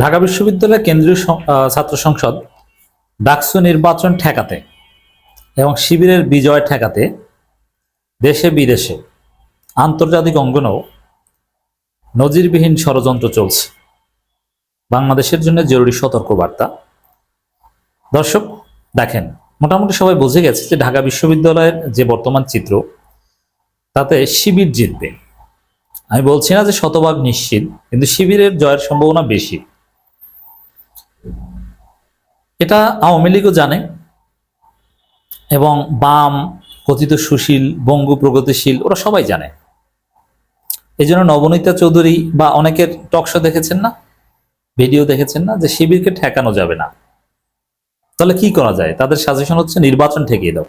ঢাকা বিশ্ববিদ্যালয়ের কেন্দ্রীয় ছাত্র সংসদ ডাকসু নির্বাচন ঠেকাতে এবং শিবিরের বিজয় ঠেকাতে দেশে বিদেশে আন্তর্জাতিক অঙ্গনেও নজিরবিহীন ষড়যন্ত্র চলছে। বাংলাদেশের জন্য জরুরি সতর্কবার্তা। দর্শক, দেখেন, মোটামুটি সবাই বুঝে গেছে যে ঢাকা বিশ্ববিদ্যালয়ের যে বর্তমান চিত্র, তাতে শিবির জিতবে। আমি বলছি না যে শতভাগ নিশ্চিত, কিন্তু শিবিরের জয়ের সম্ভাবনা বেশি। এটা আওয়ামী লীগও জানে। এবং বাম, কথিত সুশীল, বঙ্গু প্রগতিশীল, ওরা সবাই জানে। এই জন্য নবনীতা চৌধুরী বা অনেকের টকশো দেখেছেন না ভিডিও দেখেছেন না, যে শিবিরকে ঠেকানো যাবে না। তাহলে কি করা যায়? তাদের সাজেশন হচ্ছে নির্বাচন ঠেকিয়ে দাও।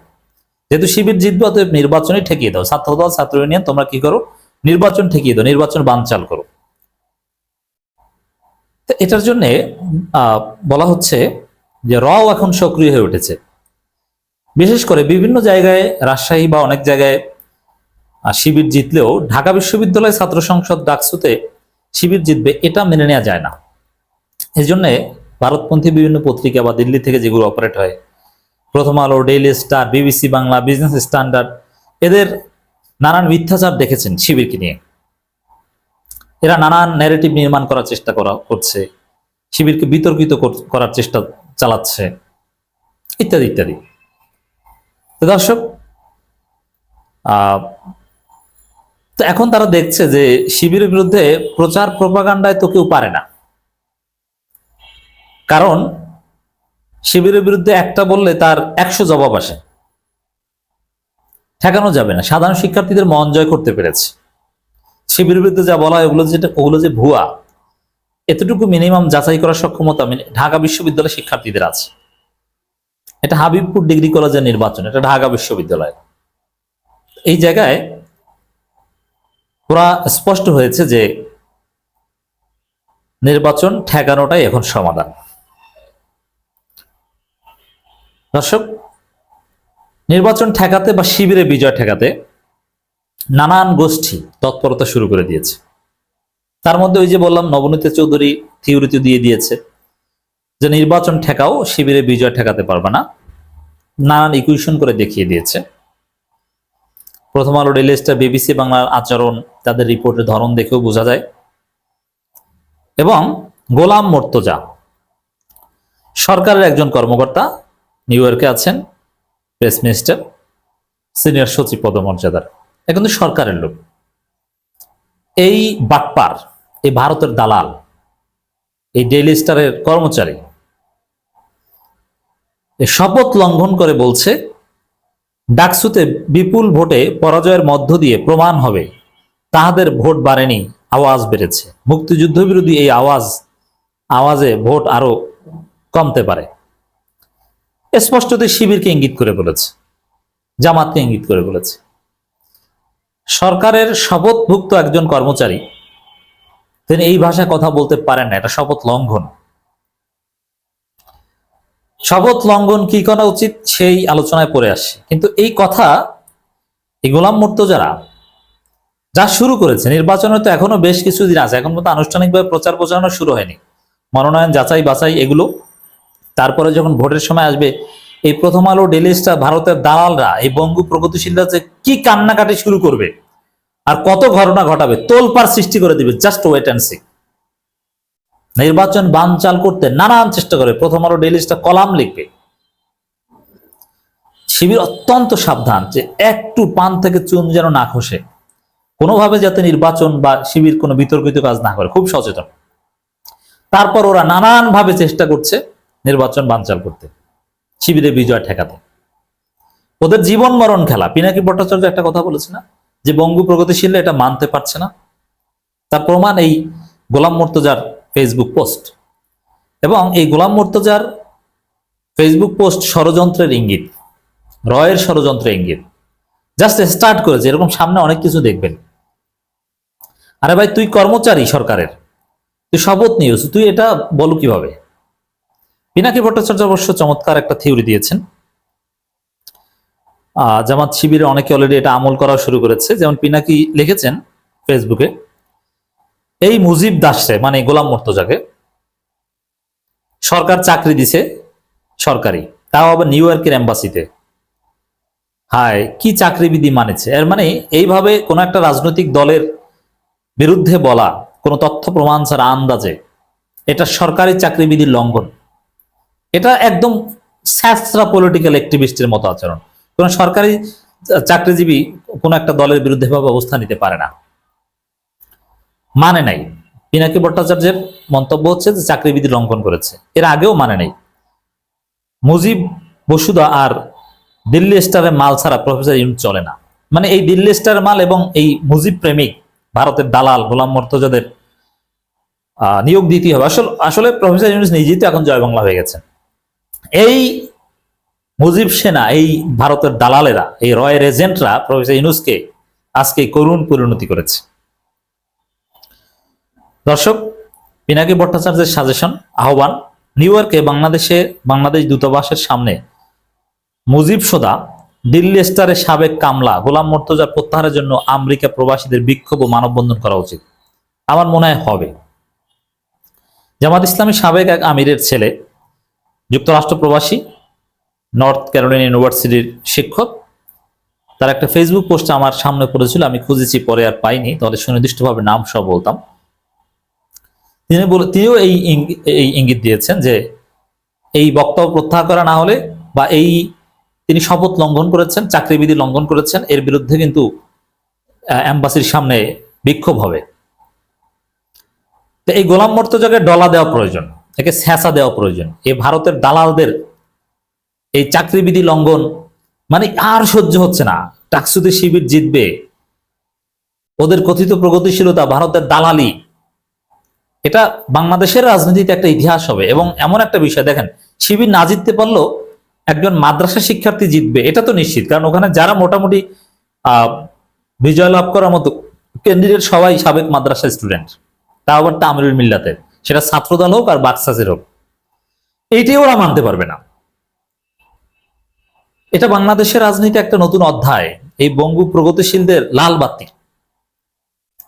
যেহেতু শিবির জিতবে, অতএব নির্বাচনই ঠেকিয়ে দাও। ছাত্র দল, ছাত্র ইউনিয়ন, তোমরা কি করো? নির্বাচন ঠেকিয়ে দাও, নির্বাচন বানচাল করো। এটার জন্য বলা হচ্ছে যে রও এখন সক্রিয় হয়ে উঠেছে। বিশেষ করে বিভিন্ন জায়গায় রাজশাহী বা অনেক জায়গায় শিবির জিতলেও ঢাকা বিশ্ববিদ্যালয় ছাত্র সংসদ ডাকসুতে শিবির জিতবে এটা মেনে নেওয়া যায় না। এই জন্যে ভারতপন্থী বিভিন্ন পত্রিকা বা দিল্লি থেকে যেগুলো অপারেট হয়, Prothom Alo daily star BBC Bangla business standard এদের নানান মিথ্যাচার দেখেছেন শিবিরকে নিয়ে। এরা নানান ন্যারেটিভ নির্মাণ করার চেষ্টা করা করছে, শিবিরকে বিতর্কিত করার চেষ্টা চালাচ্ছে, ইত্যাদি ইত্যাদি। তো দর্শক তো এখন তারা দেখছে যে শিবিরের বিরুদ্ধে প্রচার প্রপাগান্ডায় তো কেউ পারে না। কারণ শিবিরের বিরুদ্ধে একটা বললে তার একশো জবাব আসে। ঠেকানো যাবে না। সাধারণ শিক্ষার্থীদের মন জয় করতে পেরেছে। শিবিরের বিরুদ্ধে যা বলা হয় ওগুলো যেটা ওগুলো যে ভুয়া এতটুকু মিনিমাম যাচাই করার সক্ষমতা ঢাকা বিশ্ববিদ্যালয়ের শিক্ষার্থীদের আছে। এটা হাবিবপুর ডিগ্রি কলেজের নির্বাচন, এটা ঢাকা বিশ্ববিদ্যালয় এই জায়গায় পুরা স্পষ্ট হয়েছে যে নির্বাচন ঠেকানোটাই এখন সমাধান। দর্শক, নির্বাচন ঠেকাতে বা শিবিরে বিজয় ঠেকাতে নানান গোষ্ঠী তৎপরতা শুরু করে দিয়েছে। তার মধ্যে ওই যে বললাম, নবনীতা চৌধুরী থিওরিতে দিয়ে দিয়েছে যে নির্বাচন ঠেকাও শিবিরে বিজয় ঠেকাতে পারবে না। নানান ইকুয়েশন করে দেখিয়ে দিয়েছে। প্রথম আলো স্টার বিবিসি বাংলার আচরণ, তাদের রিপোর্টের ধরন দেখেও বোঝা যায়। এবং গোলাম মোর্তজা, সরকারের একজন কর্মকর্তা, নিউ ইয়র্কে আছেন, প্রেস মিনিস্টার, সিনিয়র সচিব পদমর্যাদার। এ কিন্তু সরকারের লোক। এই বাটপার এই ভারতের দালাল, এই ডেইলি স্টারের কর্মচারী শপথ লঙ্ঘন করে বলছে, ডাকসুতে বিপুল ভোটে পরাজয়ের মধ্য দিয়ে প্রমাণ হবে। তাহাদের ভোট বাড়েনি, আওয়াজ বেড়েছে। মুক্তিযুদ্ধ বিরোধী এই আওয়াজ, আওয়াজে ভোট আরও কমতে পারে। স্পষ্টতই শিবিরকে ইঙ্গিত করে বলেছে, জামাতকে ইঙ্গিত করে বলেছে। সরকারের শপথভুক্ত একজন কর্মচারী তিনি এই ভাষায় কথা বলতে পারেন না, এটা শপথ লঙ্ঘন। শপথ লঙ্ঘন কি করা উচিত সেই আলোচনায় পড়ে আসে। কিন্তু এই কথা, এই গোলাম যারা যা শুরু করেছে, নির্বাচনে তো এখনও বেশ কিছুদিন আছে, এখন মতো আনুষ্ঠানিকভাবে প্রচার প্রচারণা শুরু হয়নি। মনোনয়ন, যাচাই, বাছাই এগুলো, তারপরে যখন ভোটের সময় আসবে, এই প্রথম আলো ডেলি স্টার ভারতের দালালরা, এই বঙ্গু প্রগতিশীলরা যে কি কান্নাকাটি শুরু করবে আর কত ঘটনা ঘটাবে? তোলপার সৃষ্টি করে দিবে জাস্ট ওয়েট অ্যান্ড সি নির্বাচন বানচাল করতে নানান চেষ্টা করে। প্রথম আলো স্টার কলাম লিখবে। শিবির অত্যন্ত সাবধান যে একটু পান থেকে চুন যেন না খসে। কোনোভাবে যাতে নির্বাচন বা শিবির কোনো বিতর্কিত কাজ না করে। খুব সচেতন। তারপর ওরা নানান ভাবে চেষ্টা করছে নির্বাচন বানচাল করতে। শিবিরে বিজয় ঠেকাতে। ওদের জীবন মরণ খেলা। পিনাকি ভট্টাচার্য একটা কথা বলেছে না? যে বঙ্গু প্রগতিশীল, এটা মানতে পারছে না। তার প্রমাণ এই গোলাম মোর্তজার ফেসবুক পোস্ট এবং এই গোলাম মোর্তজার ফেসবুক পোস্ট ষড়যন্ত্রের ইঙ্গিত, রয়ের ষড়যন্ত্রের ইঙ্গিত। জাস্ট স্টার্ট করেছে, এরকম সামনে অনেক কিছু দেখবেন। আরে ভাই, তুই কর্মচারী সরকারের, তুই শপথ নিয়েছ, তুই এটা বলো কীভাবে? পিনাকি ভট্টাচার্য অবশ্য চমৎকার একটা থিওরি দিয়েছেন। জামাত শিবিরে অনেকে অলরেডি এটা আমল করা শুরু করেছে। যেমন পিনাকি লিখেছেন ফেসবুকে এই মুজিব দাসে মানে গোলাম মোর্তজাকে, সরকার চাকরি দিছে সরকারি, তাও আবার নিউ ইয়র্কের এম্বাসিতে। হায়, কি চাকরিবিধি মানেছে। এর মানে এইভাবে কোনো একটা রাজনৈতিক দলের বিরুদ্ধে বলা, কোনো তথ্য প্রমাণ ছাড়া আন্দাজে, এটা সরকারি চাকরিবিধির লঙ্ঘন। এটা একদম স্যাসরা পলিটিক্যাল অ্যাক্টিভিস্টের মতো আচরণ। কোন সরকারি চাকরিজীবী কোন একটা দলের বিরুদ্ধে ভাবে অবস্থান নিতে পারে না। মানে নাই। পিনাকি ভট্টাচার্যের মন্তব্য হচ্ছে যে চাকরিবিধি লঙ্ঘন করেছে। এর আগেও মানে নাই। মুজিব বসুদা আর দিল্লি স্টারের মাল ছাড়া প্রফেসর ইউনুস চলে না। মানে এই দিল্লি স্টারের মাল এবং এই মুজিব প্রেমিক, ভারতের দালাল, গোলাম মর্তজাদের নিয়োগ দিতে হবে। আসলে আসলে প্রফেসর ইউনুস নিজেই তো এখন জয় বাংলা হয়ে গেছেন। এই মুজিব সেনা, এই ভারতের দালালেরা, এই রয়ের এজেন্টরা প্রফেসর ইউনুসকে আজকে করুণ পরিণতি করেছে। দর্শক, পিনাকি ভট্টাচার্যের সাজেশন আহ্বান, নিউ ইয়র্কে বাংলাদেশে, বাংলাদেশ দূতাবাসের সামনে মুজিব সোদা, দিল্লি স্টারের সাবেক কামলা, গোলাম মর্তজার প্রত্যাহারের জন্য আমেরিকা প্রবাসীদের বিক্ষোভ ও মানববন্ধন করা উচিত। আমার মনে হয় হবে। জামাত ইসলামী সাবেক এক আমিরের ছেলে, যুক্তরাষ্ট্র প্রবাসী নর্থ ক্যারোলিনা ইউনিভার্সিটির শিক্ষক। তার একটা ফেসবুক পোস্ট আমার সামনে পড়েছিল, আমি খুঁজেছি, পরে আর পাইনি। তাহলে সুনির্দিষ্টভাবে নাম সব বলতাম। তিনি বলে, তিনিও এই এই ইঙ্গিত দিয়েছেন যে, এই বক্তব্য প্রত্যাহার করা না হলে বা এই তিনি শপথ লঙ্ঘন করেছেন, চাকরিবিধি লঙ্ঘন করেছেন, এর বিরুদ্ধে কিন্তু অ্যাম্বাসির সামনে বিক্ষোভ হবে। তো এই গোলাম মর্তজাকে ডলা দেওয়া প্রয়োজন, একে স্যাঁচা দেওয়া প্রয়োজন। এই ভারতের দালালদের এই চাকরিবিধি লঙ্ঘন মানে আর সহ্য হচ্ছে না। টাকসুদি শিবির জিতবে। ওদের কথিত প্রগতিশীলতা ভারতের দালালি। এটা বাংলাদেশের রাজনীতিতে একটা ইতিহাস হবে এবং এমন একটা বিষয়, দেখেন, শিবির না জিততে পারলেও একজন মাদ্রাসা শিক্ষার্থী জিতবে, এটা তো নিশ্চিত। কারণ ওখানে যারা মোটামুটি বিজয় লাভ করার মতো ক্যান্ডিডেট সবাই সাবেক মাদ্রাসা স্টুডেন্ট তা আবার তামিরুল মিল্লাতের। সেটা ছাত্রদল হোক আর বাক্সাসের হোক। এইটাই ওরা মানতে পারবে না। এটা বাংলাদেশের রাজনীতি একটা নতুন অধ্যায়। এই বঙ্গু প্রগতিশীলদের লাল বাতি।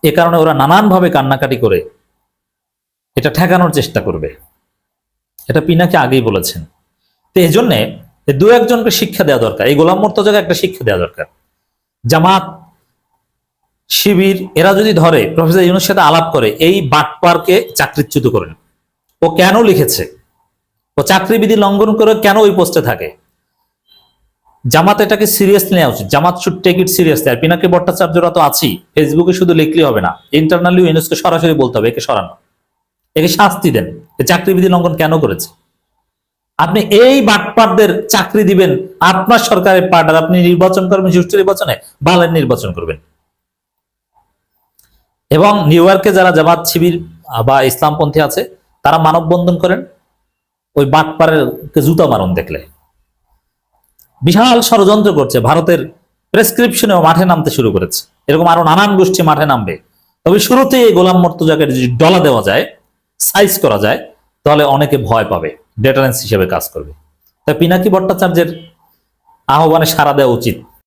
এ কারণে ওরা নানানভাবে কান্নাকাটি করে। এটা ঠেকানোর চেষ্টা করবে। এটা পিনাকে আগেই বলেছেন। তো এই জন্যে দু একজনকে শিক্ষা দেওয়া দরকার। এই গোলাম মোর্তজাকে একটা শিক্ষা দেওয়া দরকার। জামাত, শিবির, এরা যদি ধরে, প্রফেসর ইউনুস সাথে আলাপ করে, এই বাটপারকে চাকরিচ্যুত করেন ও কেন লিখেছে? ও চাকরিবিধি লঙ্ঘন করে কেন ওই পোস্টে থাকে? জামাত এটাকে সিরিয়াসলি নেওয়া উচিত Jamaat should take it seriously আর পিনাকি ভট্টাচার্যরা তো আছেই। ফেসবুকে শুধু লিখলেই হবে না। ইন্টারনালি ইউনুসকে সরাসরি বলতে হবে, একে সরানো। একে শাস্তি দেন। চাকরিবিধি লঙ্ঘন কেন করেছে? আপনি এই বাটপারদের চাকরি দিবেন আপনার সরকারের পার্টার আপনি নির্বাচন করবেন, সুষ্ঠু নির্বাচনে বালের নির্বাচন করবেন। এবং নিউ ইয়র্কে যারা জামাত শিবির বা ইসলামপন্থী আছে, তারা মানববন্ধন করেন। ওই বাটপারের জুতা মারণ দেখলে। বিশাল ষড়যন্ত্র করছে। ভারতের প্রেসক্রিপশনেও মাঠে নামতে শুরু করেছে। এরকম আরও নানান গোষ্ঠী মাঠে নামবে। তবে শুরুতে গোলাম মর্তজাকে যদি ডলা দেওয়া যায় সাইজ করা যায়, তাহলে অনেকে ভয় পাবে। ডেটারেন্স হিসেবে কাজ করবে। তাই পিনাকি ভট্টাচার্যের আহ্বানে সাড়া দেওয়া উচিত।